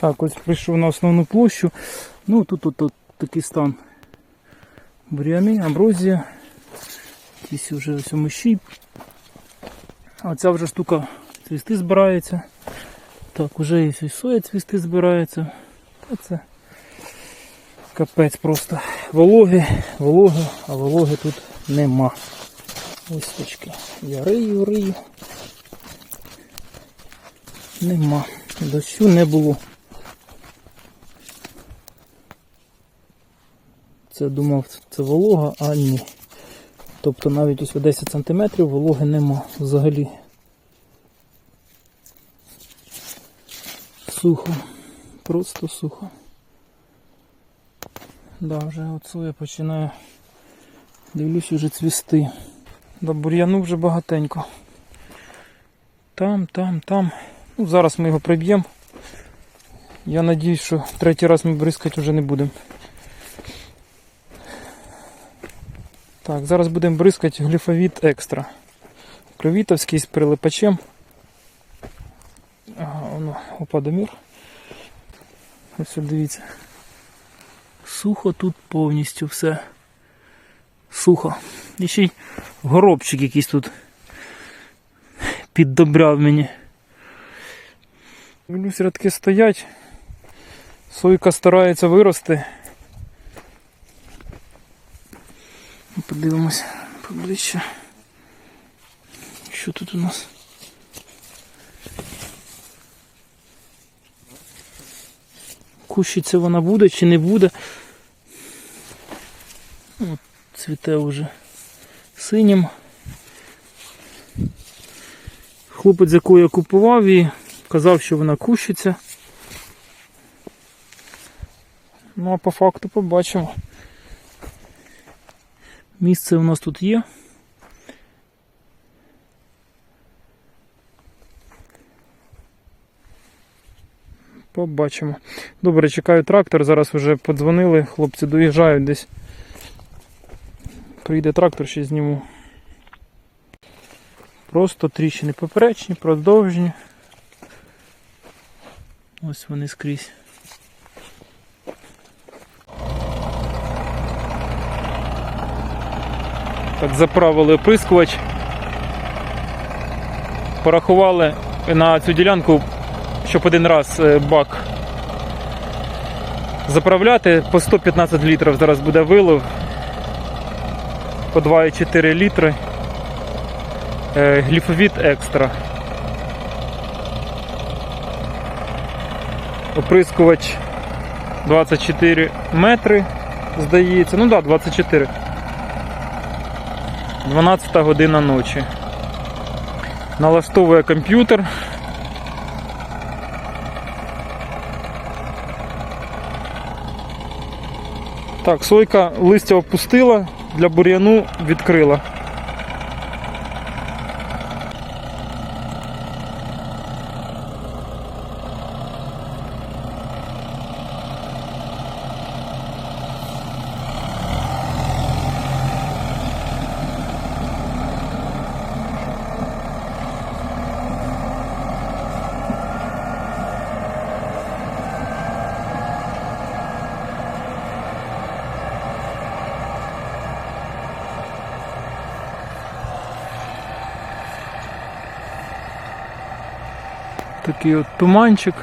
Так, ось прийшов на основну площу. Ну тут, тут такий стан. Бур'яни, амброзія. Ті вже ось мощі. А ця вже штука цвісти збирається. Так, уже і соя цвісти збирається. А це капець просто. Вологи, вологи, а вологи тут нема. Ось точки. Я рию, рию. Нема. Дощу не було. Це думав, це волога, а ні. Тобто навіть ось 10 см вологи нема взагалі. Сухо. Просто сухо. Да, вже от соя починає. Дивлюсь вже цвісти. До бур'яну вже багатенько. Там, там, там. Ну, зараз ми його приб'ємо. Я надіюсь, що третій раз ми бризкати вже не будемо. Так, зараз будемо бризкати гліфовіт екстра. Кровітовський з прилипачем. Ага, воно опадомір. Ось дивіться. Сухо тут повністю все. Сухо. І ще й горобчик якийсь тут піддобряв мені. Дивлюсь, рядки стоять. Сойка старається вирости. Подивимось поближче. Що тут у нас? Кущиться вона буде чи не буде. От, цвіте вже синім. Хлопець, якого я купував її, казав, що вона кущиться. Ну а по факту побачимо. Місце у нас тут є. Побачимо. Добре, чекаю трактор. Зараз вже подзвонили, хлопці доїжджають десь. Прийде трактор, ще зніму. Просто тріщини поперечні, продовжні. Ось вони скрізь. Так, заправили оприскувач. Порахували на цю ділянку, щоб один раз е, бак заправляти по 115 літрів зараз буде вилив. По 2,4 літри. Е, Гліфовіт екстра. Оприскувач 24 метри, здається. Ну так, да, 24. 12 година ночі. Налаштовує комп'ютер. Так, сойка листя опустила, для бур'яну відкрила. Такий от туманчик.